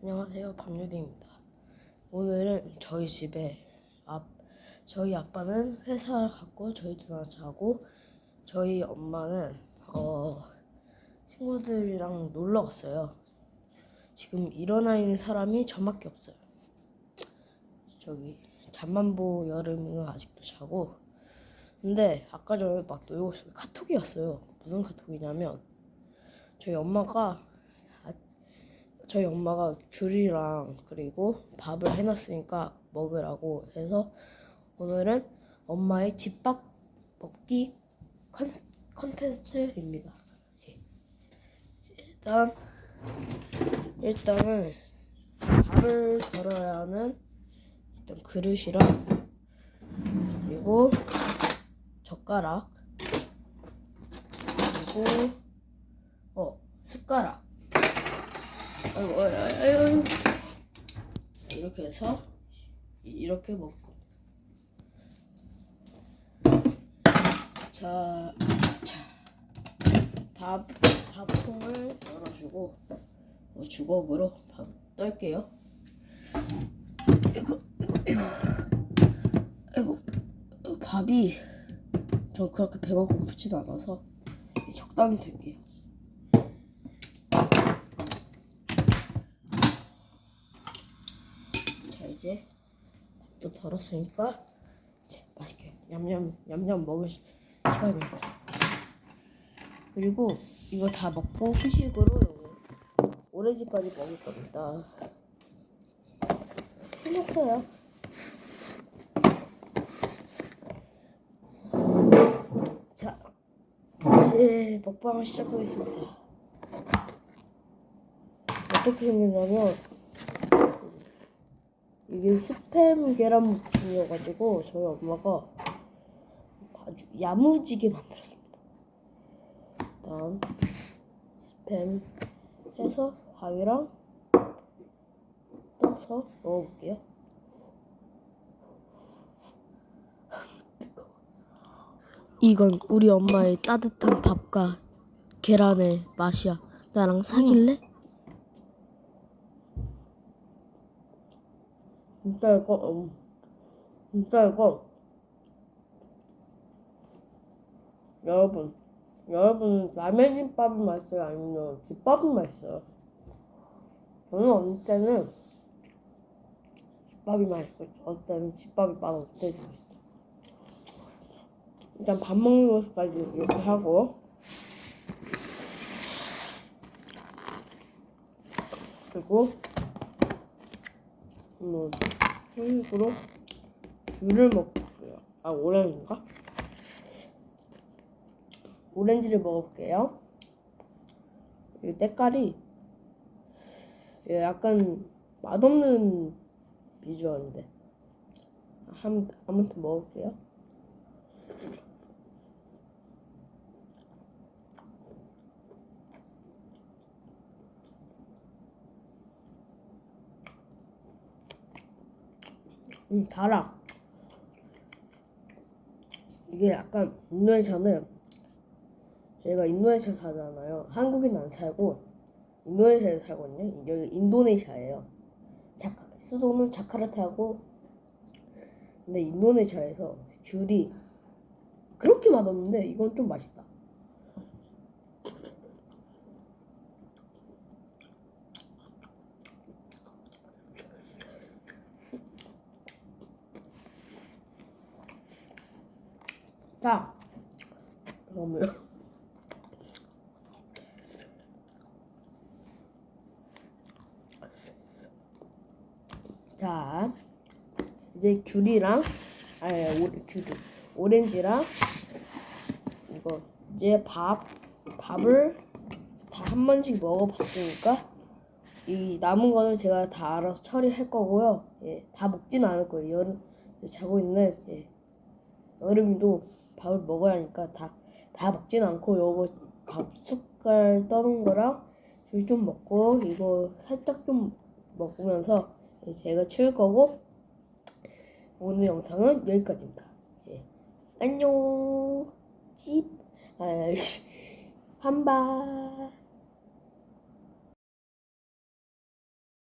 안녕하세요 박유딩입니다. 오늘은 저희 집에 앞 저희 아빠는 회사 갔고 저희 누나 자고 저희 엄마는 어 친구들이랑 놀러 갔어요. 지금 일어나 있는 사람이 저밖에 없어요. 저기 잠만보 여름이는 아직도 자고 근데 아까 전에 막 놀고 있었는데 카톡이 왔어요. 무슨 카톡이냐면 저희 엄마가 저희 엄마가 귤이랑 그리고 밥을 해놨으니까 먹으라고 해서 오늘은 엄마의 집밥 먹기 컨, 컨텐츠입니다. 예. 일단 일단은 밥을 덜어야 하는 일단 그릇이랑 그리고 젓가락 그리고 어 숟가락 아이고, 아이고, 아이고. 자, 이렇게 해서 이- 이렇게 먹고 자, 자, 밥 밥통을 열어주고 어, 주걱으로 밥 떨게요. 이거 이거 이거 이거 어, 밥이 저 그렇게 배가 고프지도 않아서 적당히 될게요. 자 이제 또 덜었으니까 맛있게 냠냠 냠냠 먹을 시- 시간입니다. 그리고 이거 다 먹고 후식으로 오렌지까지 먹을 겁니다. 끝났어요. 자 이제 먹방을 시작하겠습니다. 어떻게 생겼냐면 이게 스팸 계란무침이어가지고 저희 엄마가 아주 야무지게 만들었습니다. 일단 스팸 해서 밥이랑 떠서 먹어볼게요. 이건 우리 엄마의 따뜻한 밥과 계란의 맛이야. 나랑 사귈래? 진짜 이거 음, 진짜 이거. 여러분 여러분 라면 김밥이 맛있어요? 아니면 집밥이 맛있어요? 저는 어느 때는 집밥이 맛있고 어느 때는 집밥이 맛없을 때도 있어요. 일단 밥 먹는 것까지 이렇게 하고. 그리고 뭐 후식으로 귤을 먹고요. 아 오렌지인가? 오렌지를 먹어볼게요. 이 때깔이 예, 약간 맛없는 비주얼인데 한, 아무튼 먹을게요. 음, 달아. 이게 약간 인도네시아는 저희가 인도네시아 살잖아요. 한국에는 안 살고 인도네시아에 살거든요. 여기 인도네시아예요. 자카, 수도는 자카르타고 근데 인도네시아에서 귤이 그렇게 맛없는데 이건 좀 맛있다. 자, 그러면 자 이제 귤이랑 아니 오, 귤 오렌지랑 이거 이제 밥 밥을 다 한 번씩 먹어봤으니까 이 남은 거는 제가 다 알아서 처리할 거고요. 예, 다 먹진 않을 거예요. 자고 있는 예, 여름이도 밥을 먹어야 하니까 다, 다 먹진 않고 요거 밥 숟갈 떠는 거랑 귤좀 먹고 이거 살짝 좀 먹으면서 예, 제가 치울 거고 오늘 영상은 여기까지입니다. 예. 안녕 집 아이씨 한바